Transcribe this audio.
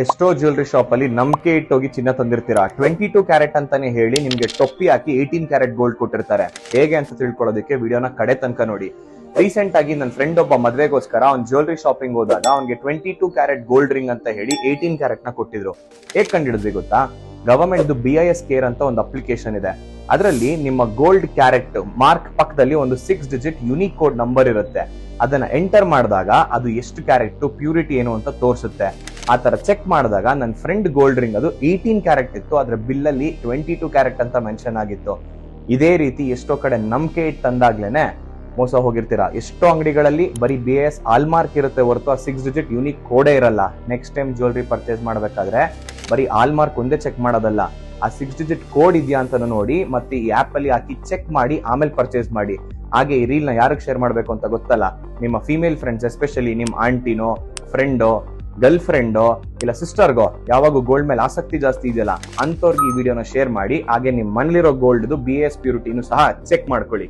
ಎಷ್ಟೋ jewellery shop ಅಲ್ಲಿ ನಂಬಿಕೆ ಇಟ್ಟೋಗಿ ಚಿನ್ನ ತಂದಿರ್ತೀರಾ? ಟ್ವೆಂಟಿ ಟೂ ಕ್ಯಾರೆಟ್ ಅಂತಾನೆ ಹೇಳಿ ನಿಮ್ಗೆ ಟೊಪ್ಪಿ ಹಾಕಿ ಏಯ್ಟೀನ್ ಕ್ಯಾರೆಟ್ ಗೋಲ್ಡ್ ಕೊಟ್ಟಿರ್ತಾರೆ. ಹೇಗೆ ಅಂತ ತಿಳ್ಕೊಳ್ಳೋದಕ್ಕೆ ವಿಡಿಯೋನ ಕಡೆ ತನಕ ನೋಡಿ. ರೀಸೆಂಟ್ ಆಗಿ ನನ್ನ ಫ್ರೆಂಡ್ ಒಬ್ಬ ಮದ್ವೆಗೋಸ್ಕರ ಅವ್ನ್ ಜ್ಯುವೆಲ್ರಿ ಶಾಪಿಂಗ್ ಹೋದಾಗ ಅವ್ನಿಗೆ twenty two carat gold ring ಅಂತ ಹೇಳಿ ಏಯ್ಟೀನ್ ಕ್ಯಾರೆಟ್ನ ಕೊಟ್ಟಿದ್ರು. ಹೇಗ್ ಕಂಡಿಡಿದ್ವಿ ಗೊತ್ತಾ? Government B I S care ಅಂತ ಒಂದು ಅಪ್ಲಿಕೇಶನ್ ಇದೆ. ಅದರಲ್ಲಿ ನಿಮ್ಮ ಗೋಲ್ಡ್ ಕ್ಯಾರೆಟ್ ಮಾರ್ಕ್ ಪಕ್ಕದಲ್ಲಿ ಒಂದು six digit unique code number ಇರುತ್ತೆ. ಅದನ್ನ ಎಂಟರ್ ಮಾಡಿದಾಗ ಅದು ಎಷ್ಟು ಕ್ಯಾರೆಟ್ ಪ್ಯೂರಿಟಿ ಏನು ಅಂತ ತೋರಿಸುತ್ತೆ. ಆ ತರ ಚೆಕ್ ಮಾಡಿದಾಗ ನನ್ನ ಫ್ರೆಂಡ್ ಗೋಲ್ಡ್ ರಿಂಗ್ ಅದು ಏಯ್ಟೀನ್ ಕ್ಯಾರೆಟ್ ಇತ್ತು ಅದ್ರ ಬಿಲ್ಲಲ್ಲಿ ಟ್ವೆಂಟಿ ಟು ಕ್ಯಾರೆಟ್ ಅಂತ ಮೆನ್ಷನ್ ಆಗಿತ್ತು. ಇದೇ ರೀತಿ ಎಷ್ಟೋ ಕಡೆ ನಂಬಿಕೆ ಇಟ್ಟು ತಂದಾಗ್ಲೇನೆ ಮೋಸ ಹೋಗಿರ್ತೀರಾ. ಎಷ್ಟೋ ಅಂಗಡಿಗಳಲ್ಲಿ ಬರೀ ಬಿ ಎಸ್ ಆಲ್ಮಾರ್ಕ್ ಇರುತ್ತೆ ಹೊರತು ಆ ಸಿಕ್ಸ್ ಡಿಜಿಟ್ ಯೂನಿಕ್ ಕೋಡೇ ಇರಲ್ಲ. ನೆಕ್ಸ್ಟ್ ಟೈಮ್ ಜ್ಯುವೆಲ್ರಿ ಪರ್ಚೇಸ್ ಮಾಡಬೇಕಾದ್ರೆ ಬರೀ ಆಲ್ಮಾರ್ಕ್ ಒಂದೇ ಚೆಕ್ ಮಾಡೋದಲ್ಲ. ಆ ಸಿಕ್ಸ್ ಡಿಜಿಟ್ ಕೋಡ್ ಇದೆಯಾ ಅಂತ ನೋಡಿ, ಮತ್ತೆ ಈ ಆಪ್ ಅಲ್ಲಿ ಹಾಕಿ ಚೆಕ್ ಮಾಡಿ, ಆಮೇಲೆ ಪರ್ಚೇಸ್ ಮಾಡಿ. ಹಾಗೆ ಈ ರೀಲ್ನ ಯಾರಿಗೆ ಶೇರ್ ಮಾಡಬೇಕು ಅಂತ ಗೊತ್ತಲ್ಲ? ನಿಮ್ಮ ಫೀಮೇಲ್ ಫ್ರೆಂಡ್ಸ್ ಎಸ್ಪೆಷಲಿ ನಿಮ್ಮ ಆಂಟಿನೋ ಫ್ರೆಂಡೋ ಗರ್ಲ್ ಫ್ರೆಂಡೋ ಇಲ್ಲ ಸಿಸ್ಟರ್ಗೋ, ಯಾವಾಗ ಗೋಲ್ಡ್ ಮೇಲೆ ಆಸಕ್ತಿ ಜಾಸ್ತಿ ಇದೆಯಲ್ಲ ಅಂತವ್ರಿಗೆ ಈ ವಿಡಿಯೋನ ಶೇರ್ ಮಾಡಿ, ಹಾಗೆ ನಿಮ್ಮ ಮನೇಲಿರೋ ಗೋಲ್ಡ್ ಬಿ ಎಸ್ ಪ್ಯೂರಿಟಿನೂ ಸಹ ಚೆಕ್ ಮಾಡ್ಕೊಳ್ಳಿ.